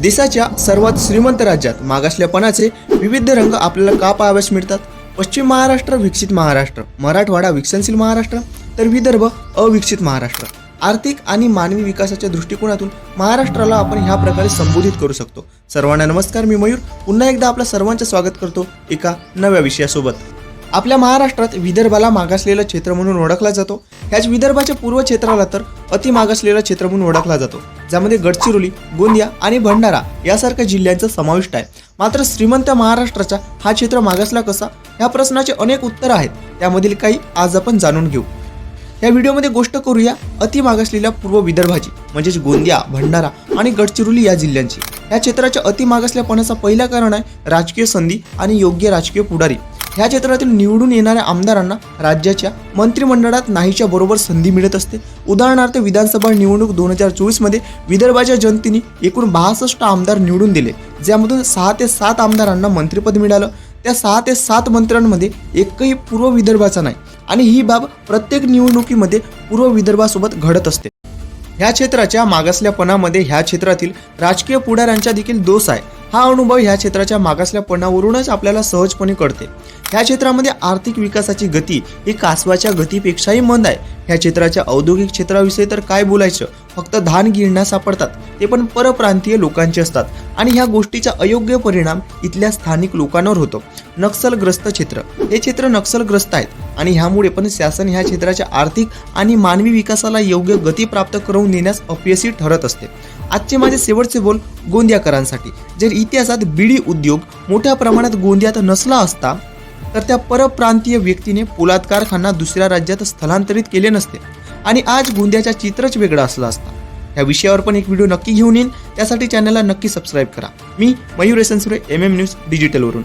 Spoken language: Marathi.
देशाच्या सर्वात श्रीमंत राज्यात मागासलेपणाचे विविध रंग आपल्याला का पाहाव्यास मिळतात? पश्चिम महाराष्ट्र विकसित महाराष्ट्र. मराठवाडा विकसनशील महाराष्ट्र. तर विदर्भ अविकसित महाराष्ट्र. आर्थिक आणि मानवी विकासाच्या दृष्टिकोनातून महाराष्ट्राला आपण ह्या प्रकारे संबोधित करू शकतो. सर्वांना नमस्कार मी मयूर. पुन्हा एकदा आपलं सर्वांचं स्वागत करतो एका नव्या विषयासोबत. आपल्या महाराष्ट्रात विदर्भाला मागासलेलं क्षेत्र म्हणून ओळखला जातो. ह्याच विदर्भाच्या पूर्व क्षेत्राला तर अति मागासलेलं क्षेत्र म्हणून ओळखला जातो. ज्यामध्ये गडचिरोली गोंदिया आणि भंडारा यासारख्या जिल्ह्यांचा समाविष्ट आहे. मात्र श्रीमंत महाराष्ट्राचा हा क्षेत्र मागासला कसा? ह्या प्रश्नाचे अनेक उत्तरं आहेत. त्यामधील काही आज आपण जाणून घेऊ. या व्हिडिओमध्ये गोष्ट करूया अति मागासलेल्या पूर्व विदर्भाची म्हणजेच गोंदिया भंडारा आणि गडचिरोली या जिल्ह्यांची. या क्षेत्राच्या अति मागासल्यापणाचा पहिला कारण आहे राजकीय संधी आणि योग्य राजकीय पुढारी. ह्या क्षेत्रातील निवडून येणाऱ्या आमदारांना राज्याच्या मंत्रिमंडळात नाहीच्या बरोबर संधी मिळत असते. उदाहरणार्थ विधानसभा निवडणूक दोन हजार चोवीसमध्ये विदर्भाच्या जनतेने एकूण बासष्ट आमदार निवडून दिले ज्यामधून सहा ते सात आमदारांना मंत्रिपद मिळालं. त्या सहा ते सात मंत्र्यांमध्ये एकही पूर्व विदर्भाचा नाही आणि ही बाब प्रत्येक निवडणुकीमध्ये पूर्व विदर्भासोबत घडत असते. ह्या क्षेत्राच्या मागासल्यापणामध्ये ह्या क्षेत्रातील राजकीय पुढाऱ्यांचा देखील दोष आहे. हा अनुभव ह्या क्षेत्राच्या मागासल्यापणावरूनच आपल्याला सहजपणे कळते. ह्या क्षेत्रामध्ये आर्थिक विकासाची गती ही कासवाच्या गतीपेक्षाही मंद आहे. ह्या क्षेत्राच्या औद्योगिक क्षेत्राविषयी तर काय बोलायचं? फक्त धान गिरण्या सापडतात. ते पण परप्रांतीय लोकांचे असतात. आणि ह्या गोष्टीचा अयोग्य परिणाम इथल्या स्थानिक लोकांवर होतो. नक्षलग्रस्त क्षेत्र. हे क्षेत्र नक्षलग्रस्त आहेत. आणि ह्यामुळे पण शासन ह्या क्षेत्राच्या आर्थिक आणि मानवी विकासाला योग्य गती प्राप्त करून देण्यास अपयशी ठरत असते. आजचे माझे शेवटचे बोल गोंदियाकरांसाठी. जर इतिहासात बिडी उद्योग मोठ्या प्रमाणात गोंदियात नसला असता तर त्या परप्रांतीय व्यक्तीने पोलाद कारखाना दुसऱ्या राज्यात स्थलांतरित केले नसते आणि आज गोंदियाचा चित्रच वेगळा असला असता. या विषयावर पण एक व्हिडिओ नक्की घेऊन येईन त्यासाठी चॅनलला नक्की सबस्क्राईब करा. मी मयूर एसनसुरे एम एम न्यूज डिजिटलवरून.